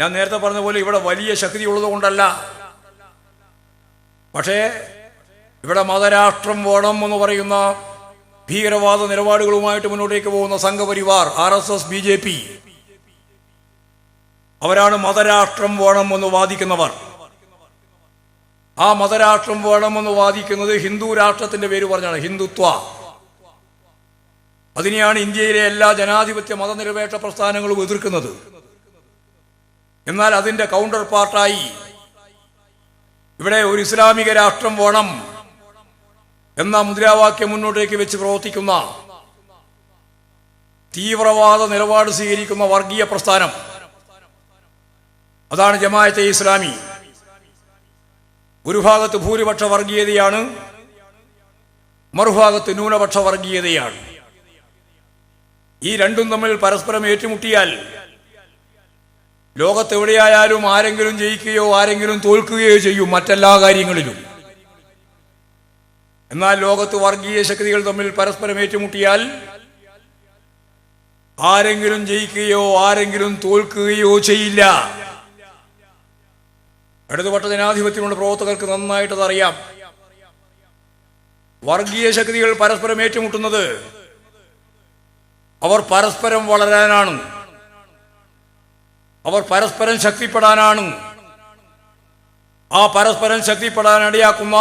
ഞാൻ നേരത്തെ പറഞ്ഞ പോലെ ഇവിടെ വലിയ ശക്തി ഉള്ളത് കൊണ്ടല്ല. പക്ഷേ ഇവിടെ മതരാഷ്ട്രം വേണം എന്ന് പറയുന്ന ഭീകരവാദ നിലപാടുകളുമായിട്ട് മുന്നോട്ടേക്ക് പോകുന്ന Sangh Parivar R S S B J P അവരാണ് മതരാഷ്ട്രം വേണം എന്ന് വാദിക്കുന്നവർ. ആ മതരാഷ്ട്രം വേണമെന്ന് വാദിക്കുന്നത് ഹിന്ദു രാഷ്ട്രത്തിന്റെ പേര് പറഞ്ഞാണ് ഹിന്ദുത്വ. അതിനെയാണ് ഇന്ത്യയിലെ എല്ലാ ജനാധിപത്യ മതനിരപേക്ഷ പ്രസ്ഥാനങ്ങളും എതിർക്കുന്നത്. എന്നാൽ അതിന്റെ കൗണ്ടർ പാർട്ടായി ഇവിടെ ഒരു ഇസ്ലാമിക രാഷ്ട്രം വേണം എന്ന മുദ്രാവാക്യം മുന്നോട്ടേക്ക് വെച്ച് പ്രവർത്തിക്കുന്ന തീവ്രവാദ നിലപാട് സ്വീകരിക്കുന്ന വർഗീയ പ്രസ്ഥാനം. അതാണ് ജമാഅത്തെ ഇസ്ലാമി. ഒരു ഭാഗത്ത് ഭൂരിപക്ഷ വർഗീയതയാണ് മറുഭാഗത്ത് ന്യൂനപക്ഷ വർഗീയതയാണ്. ഈ രണ്ടും തമ്മിൽ പരസ്പരം ഏറ്റുമുട്ടിയാൽ ലോകത്തെവിടെയായാലും ആരെങ്കിലും ജയിക്കുകയോ ആരെങ്കിലും തോൽക്കുകയോ ചെയ്യും മറ്റെല്ലാ കാര്യങ്ങളിലും. എന്നാൽ ലോകത്ത് വർഗീയ ശക്തികൾ തമ്മിൽ പരസ്പരം ഏറ്റുമുട്ടിയാൽ ആരെങ്കിലും ജയിക്കുകയോ ആരെങ്കിലും തോൽക്കുകയോ ചെയ്യില്ല. ഇടതുപക്ഷ ജനാധിപത്യമുള്ള പ്രവർത്തകർക്ക് നന്നായിട്ട് അറിയാം വർഗീയ ശക്തികൾ പരസ്പരം ഏറ്റുമുട്ടുന്നത് അവർ പരസ്പരം വളരാനാണ്. അവർ പരസ്പരം ശക്തിപ്പെടാനാണ്. ആ പരസ്പരം ശക്തിപ്പെടാൻ ഇടയാക്കുന്ന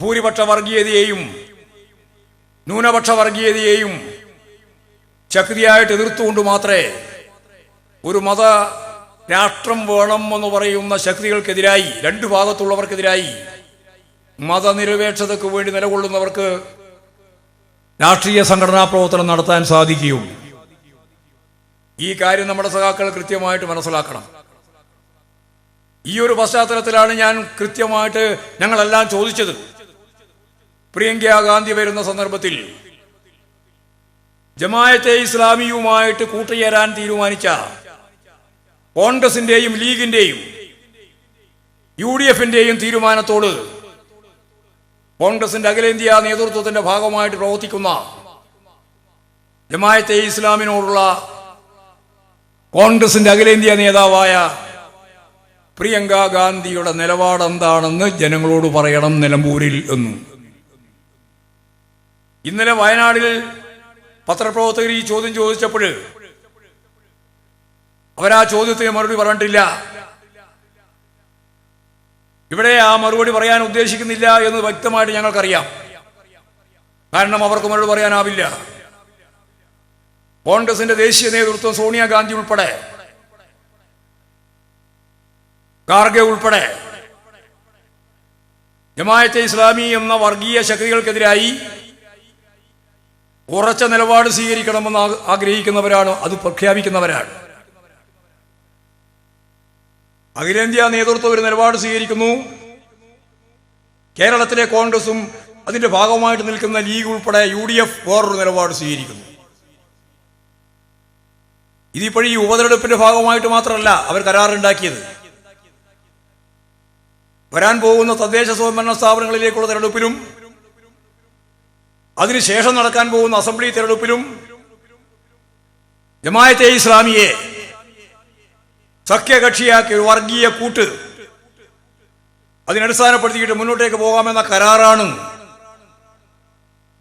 ഭൂരിപക്ഷ വർഗീയതയെയും ന്യൂനപക്ഷ വർഗീയതയെയും ശക്തിയായിട്ട് എതിർത്തുകൊണ്ട് മാത്രമേ ഒരു മത രാഷ്ട്രം വേണം എന്ന് പറയുന്ന ശക്തികൾക്കെതിരായി രണ്ടു ഭാഗത്തുള്ളവർക്കെതിരായി മതനിരപേക്ഷതയ്ക്ക് വേണ്ടി നിലകൊള്ളുന്നവർക്ക് രാഷ്ട്രീയ സംഘടനാ പ്രവർത്തനം നടത്താൻ സാധിക്കുകയുള്ളൂ. ഈ കാര്യം നമ്മുടെ സഖാക്കൾ കൃത്യമായിട്ട് മനസ്സിലാക്കണം. ഈ ഒരു പശ്ചാത്തലത്തിലാണ് ഞാൻ കൃത്യമായിട്ട് ഞങ്ങളെല്ലാം ചോദിച്ചത്. പ്രിയങ്ക ഗാന്ധി വരുന്ന സന്ദർഭത്തിൽ ജമായത്തെ ഇസ്ലാമിയുമായിട്ട് കൂട്ടുചേരാൻ തീരുമാനിച്ച കോൺഗ്രസിന്റെയും ലീഗിന്റെയും യു ഡി എഫിന്റെയും തീരുമാനത്തോട് കോൺഗ്രസിന്റെ അഖിലേന്ത്യാ നേതൃത്വത്തിന്റെ ഭാഗമായിട്ട് പ്രവർത്തിക്കുന്ന ജമായത്തെ ഇസ്ലാമിനോടുള്ള കോൺഗ്രസിന്റെ അഖിലേന്ത്യാ നേതാവായ പ്രിയങ്ക ഗാന്ധിയുടെ നിലപാട് എന്താണെന്ന് ജനങ്ങളോട് പറയണം നിലമ്പൂരിൽ എന്നും. ഇന്നലെ വയനാടിൽ പത്രപ്രവർത്തകർ ഈ ചോദ്യം ചോദിച്ചപ്പോൾ അവരാ ചോദ്യത്തിന് മറുപടി പറഞ്ഞിട്ടില്ല. ഇവിടെ ആ മറുപടി പറയാൻ ഉദ്ദേശിക്കുന്നില്ല എന്ന് വ്യക്തമായിട്ട് ഞങ്ങൾക്കറിയാം. കാരണം അവർക്ക് മറുപടി പറയാനാവില്ല. കോൺഗ്രസിന്റെ ദേശീയ നേതൃത്വം സോണിയാഗാന്ധി ഉൾപ്പെടെ കാർഗെ ഉൾപ്പെടെ ജമായത്തെ ഇസ്ലാമി എന്ന വർഗീയ ശക്തികൾക്കെതിരായി ഉറച്ച നിലപാട് സ്വീകരിക്കണമെന്ന് ആഗ്രഹിക്കുന്നവരാണ് അത് പ്രഖ്യാപിക്കുന്നവരാണ്. അഖിലേന്ത്യാ നേതൃത്വം ഒരു നിലപാട് സ്വീകരിക്കുന്നു. കേരളത്തിലെ കോൺഗ്രസും അതിന്റെ ഭാഗമായിട്ട് നിൽക്കുന്ന ലീഗ് ഉൾപ്പെടെ യു ഡി എഫ് വേറൊരു നിലപാട് സ്വീകരിക്കുന്നു. ഇതിപ്പോഴും ഈ ഉപതെരഞ്ഞെടുപ്പിന്റെ ഭാഗമായിട്ട് മാത്രമല്ല അവർ കരാറുണ്ടാക്കിയത്. വരാൻ പോകുന്ന തദ്ദേശ സ്വയംഭരണ സ്ഥാപനങ്ങളിലേക്കുള്ള തെരഞ്ഞെടുപ്പിലും അതിനുശേഷം നടക്കാൻ പോകുന്ന അസംബ്ലി തെരഞ്ഞെടുപ്പിലും ജമായത്തെ ഇസ്ലാമിയെ സഖ്യകക്ഷിയാക്കി ഒരു വർഗീയ കൂട്ട് അതിനടിസ്ഥാനപ്പെടുത്തിയിട്ട് മുന്നോട്ടേക്ക് പോകാമെന്ന കരാറാണ്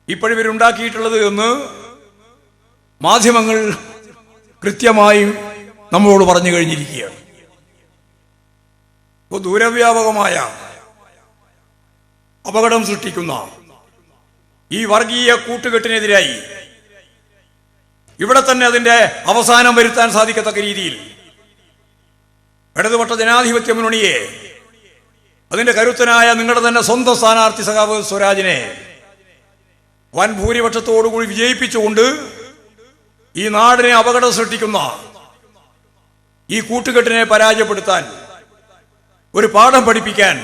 ഇപ്പോഴും ഇവരുണ്ടാക്കിയിട്ടുള്ളത് എന്ന് മാധ്യമങ്ങൾ കൃത്യമായും നമ്മളോട് പറഞ്ഞു കഴിഞ്ഞിരിക്കുകയാണ്. ഇപ്പോൾ ദൂരവ്യാപകമായ അപകടം സൃഷ്ടിക്കുന്ന ഈ വർഗീയ കൂട്ടുകെട്ടിനെതിരായി ഇവിടെ തന്നെ അതിന്റെ അവസാനം വരുത്താൻ സാധിക്കത്തക്ക രീതിയിൽ ഇടതുപക്ഷ ജനാധിപത്യ മുന്നണിയെ അതിന്റെ കരുത്തനായ നിങ്ങളുടെ തന്നെ സ്വന്തം സ്ഥാനാർത്ഥി സഖാവ് സ്വരാജിനെ വൻ ഭൂരിപക്ഷത്തോടുകൂടി വിജയിപ്പിച്ചുകൊണ്ട് ഈ നാടിനെ അപകടം സൃഷ്ടിക്കുന്ന ഈ കൂട്ടുകെട്ടിനെ പരാജയപ്പെടുത്താൻ ഒരു പാഠം പഠിപ്പിക്കാൻ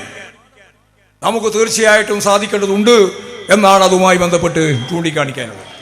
നമുക്ക് തീർച്ചയായിട്ടും സാധിക്കേണ്ടതുണ്ട് എന്നാണ് അതുമായി ബന്ധപ്പെട്ട് ചൂണ്ടിക്കാണിക്കാനുള്ളത്.